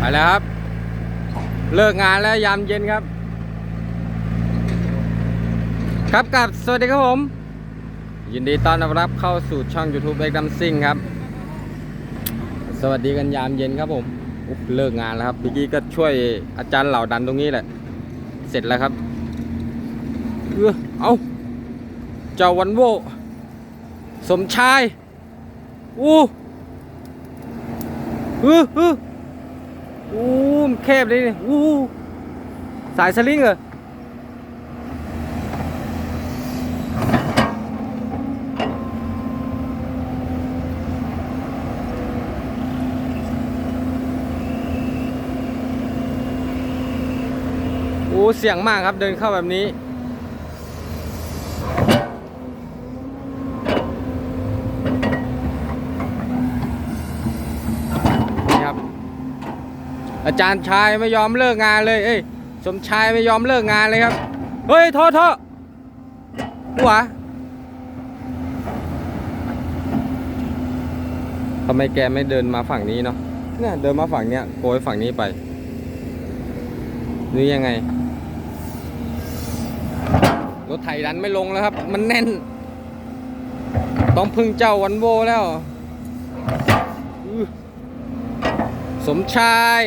ไปแล้วครับ เลิกงานแล้วยามเย็นครับ ครับกับสวัสดีครับผม ยินดีต้อนรับเข้าสู่ช่อง YouTube เอ็กดัมซิงครับ สวัสดีกันยามเย็นครับผมเลิกงานแล้วครับเมื่อกี้ก็ช่วยอาจารย์เหล่าดันตรงนี้แหละ เสร็จแล้วครับเออเอาเจ้าวันโวสมชายอู้เอืออือ อู้มันแคบเลยนี่อู้สายสลิงเหรอโอ้เสียงมากครับเดินเข้าแบบนี้ อาจารย์ชายไม่ยอมเลิกงานเลย เอ้ย สมชายไม่ยอมเลิกงานเลยครับ เฮ้ยโทษโทษหัวทำไมแกไม่เดินมาฝั่งนี้เนาะ เนี่ยเดินมาฝั่งเนี้ยโกยฝั่งนี้ไป หรือยังไง รถไถดันไม่ลงแล้วครับ มันแน่น ต้องพึ่งเจ้าวันโวแล้วอื้อสมชาย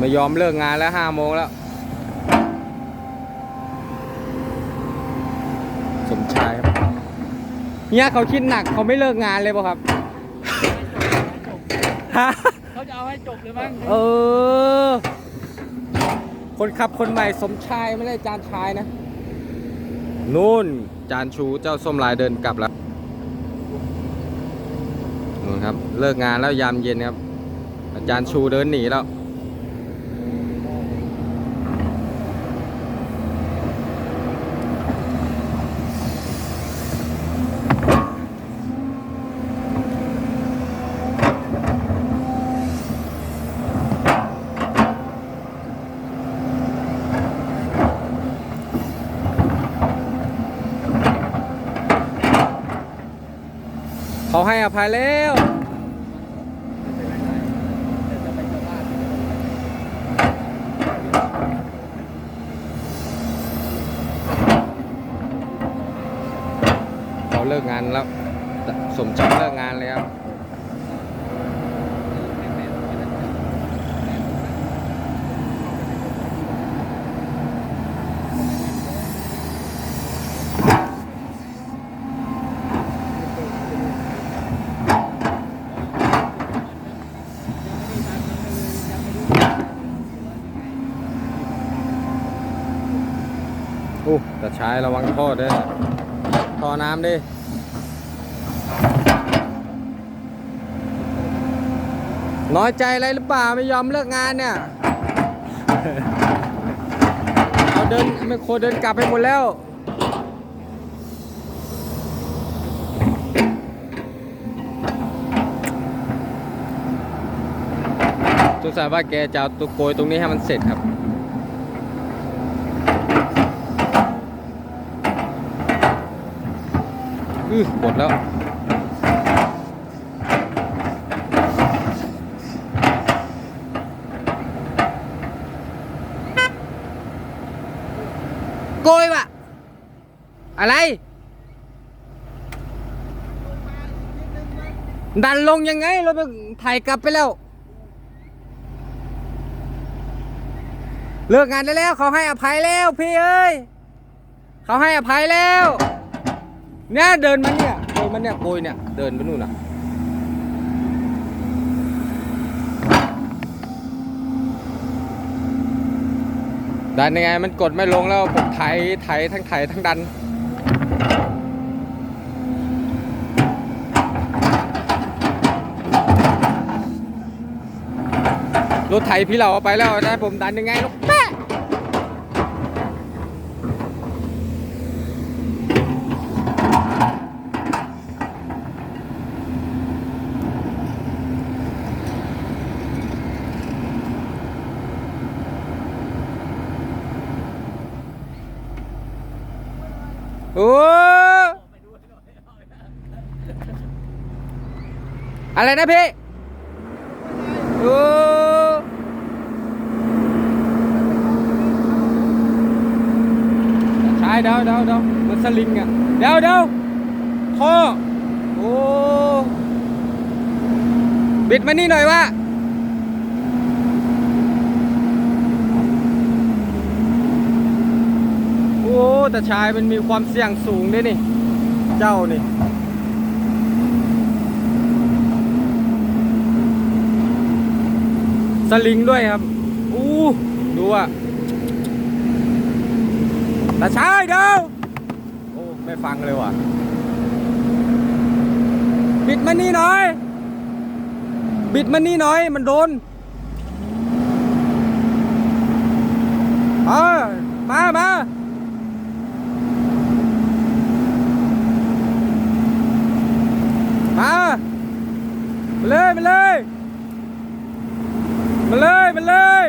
ไม่ยอมเลิกงานแล้วห้าโมงแล้ว สมชายครับเนี่ยเขาคิดหนักเขาไม่เลิกงานเลยป่ะครับฮะเขาจะเอาให้จบเลยมั้งเออ คนขับคนใหม่สมชายไม่ได้จานชายนะ นู่นจานชูเจ้าส้มลายเดินกลับแล้วนู่นครับ เลิกงานแล้วยามเย็นครับ อาจารย์ชูเดินหนีแล้ว เขาให้อภัยแล้วเขาเลิกงานแล้ว สมชายเลิกงานแล้วค รับโอ้แต่ใช้ระวังท่อด้วยท่อน้ำดิน้อยใจอะไรหรือเปล่าไม่ยอมเลิกงานเนี่ยเอาเดินไม่โคเดินกลับไปหมดแล้วสงสัยว่าแกจะเอาตัวโกยตรงนี้ให้มันเสร็จครับ อือหมดแล้วโกยว่ะอะไร ดันลงยังไงเราไปถ่ายกลับไปแล้ว เลิกงานได้แล้ว เขาให้อภัยแล้วพี่เอ้ย เขาให้อภัยแล้ว เนี่ยเดินมาเนี่ยเดินมาเนี่ยโกยเนี่ยเดินไปนู่นน่ะดันยังไงมันกดไม่ลงแล้วผมไถไถทั้งไถทั้งดันรถไถพี่เราเอาไปแล้วนะผมดันยังไงลูก โอ้อะไรนะพี่โอ้ใช่เดาเดาเดามันสลิงอะเดาเดาท่อโอ้บิดมานี่หน่อยว่า แต่ชายมันมีความเสี่ยงสูงด้วยนี่ เจ้านี่สลิงด้วยครับ อู้ ดูอะตาชายเดี๋ยวโอ้ ไม่ฟังเลยว่ะ บิดมานี่หน่อย บิดมานี่หน่อย มันโดนเออมา มา มา มาเลย มาเลย มาเลยมาเลย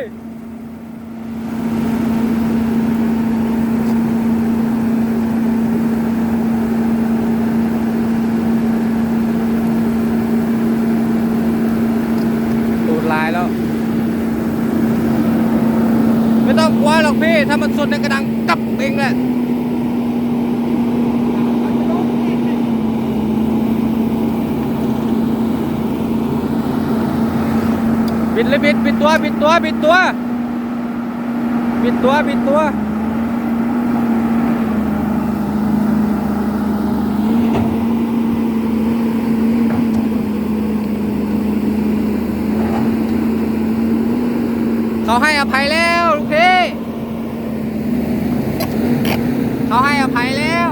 ตูดลายแล้ว ไม่ต้องกลัวหรอกพี่ ถ้ามันสุดในกระดังกับเองแหละบิดเลยบิดบิดตัวบิดตัวบิดตัวบิดตัวบิดตัวเขาให้อภัยแล้วลูกพี่ เขาให้อภัยแล้ว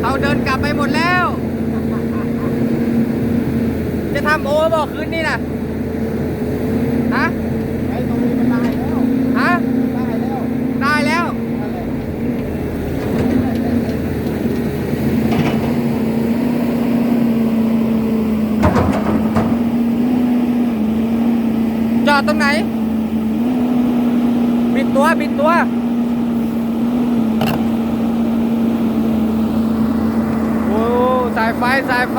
เขาเดินกลับไปหมดแล้ว จะทำโอบอกคืนนี้นะฮะไอ้ตรงนี้มันได้แล้วฮะได้แล้วได้แล้วนั่นแหละจอดตรงไหนบิดตัวบิดตัว โอ้ สายไฟสายไฟ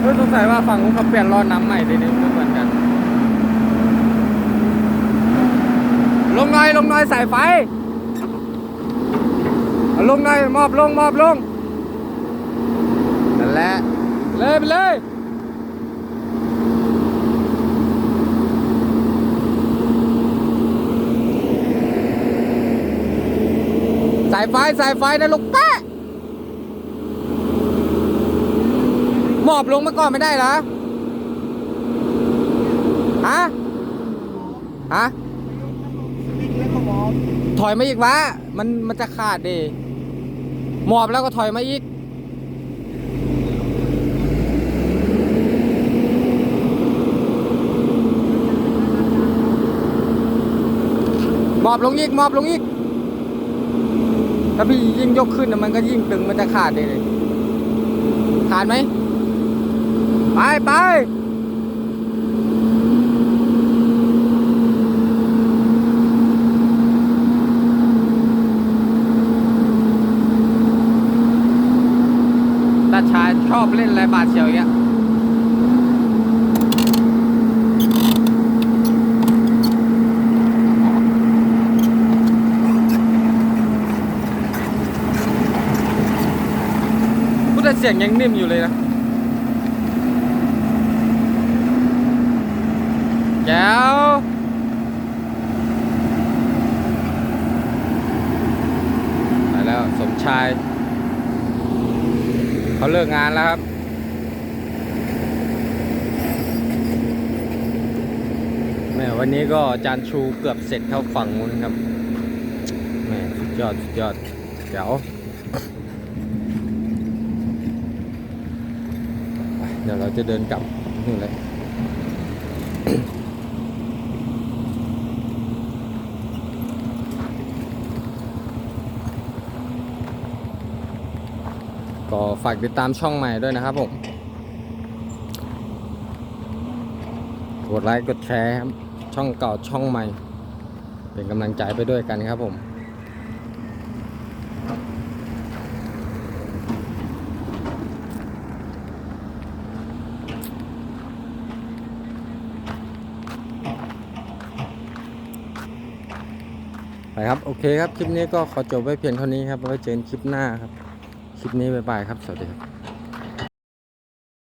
เฮ้ยสงสัยว่าฝั่งนู้นเขาเปลี่ยนล้อน้ำใหม่ดีนี่ไม่เหมือนกัน ลงหน่อยลงหน่อยสายไฟลงหน่อยมอบลงมอบลงนั่นแหละเลยไปเลยายไฟสายไฟนะลูกแปะมอบลงมาก่อนไม่ได้เหรอฮะฮะถอยมาอีกวะมันมันจะขาดดิหมอบแล้วก็ถอยมาอีกหมอบลงอีกหมอบลงอีก ถ้าพี่ยิ่งยกขึ้นนะมันก็ยิ่งตึงมันจะขาดเลย ขาดไหม ไปไปตาชายชอบเล่นอะไรบาดเฉียวอย่างเงี้ย พูดแต่เสียงยังนิ่มอยู่เลยนะแก้วไปแล้วสมชาย เขาเลิกงานแล้วครับแม่วันนี้ก็จานชูเกือบเสร็จเข้าฝั่งนู้นครับแม่สุดยอด สุดยอดเดี๋วไปเดี๋ยวเราจะเดินกลับนี่เลยก็ฝากติดตามช่องใหม่ด้วยนะครับผม กดไลค์กดแชร์ครับ ช่องเก่าช่องใหม่ เป็นกำลังใจไปด้วยกันครับผม ไปครับโอเคครับคลิปนี้ก็ขอจบไว้เพียงเท่านี้ครับไว้เจอกันคลิปหน้าครับคลิปนี้บ๊ายบายครับสวัสดีครับ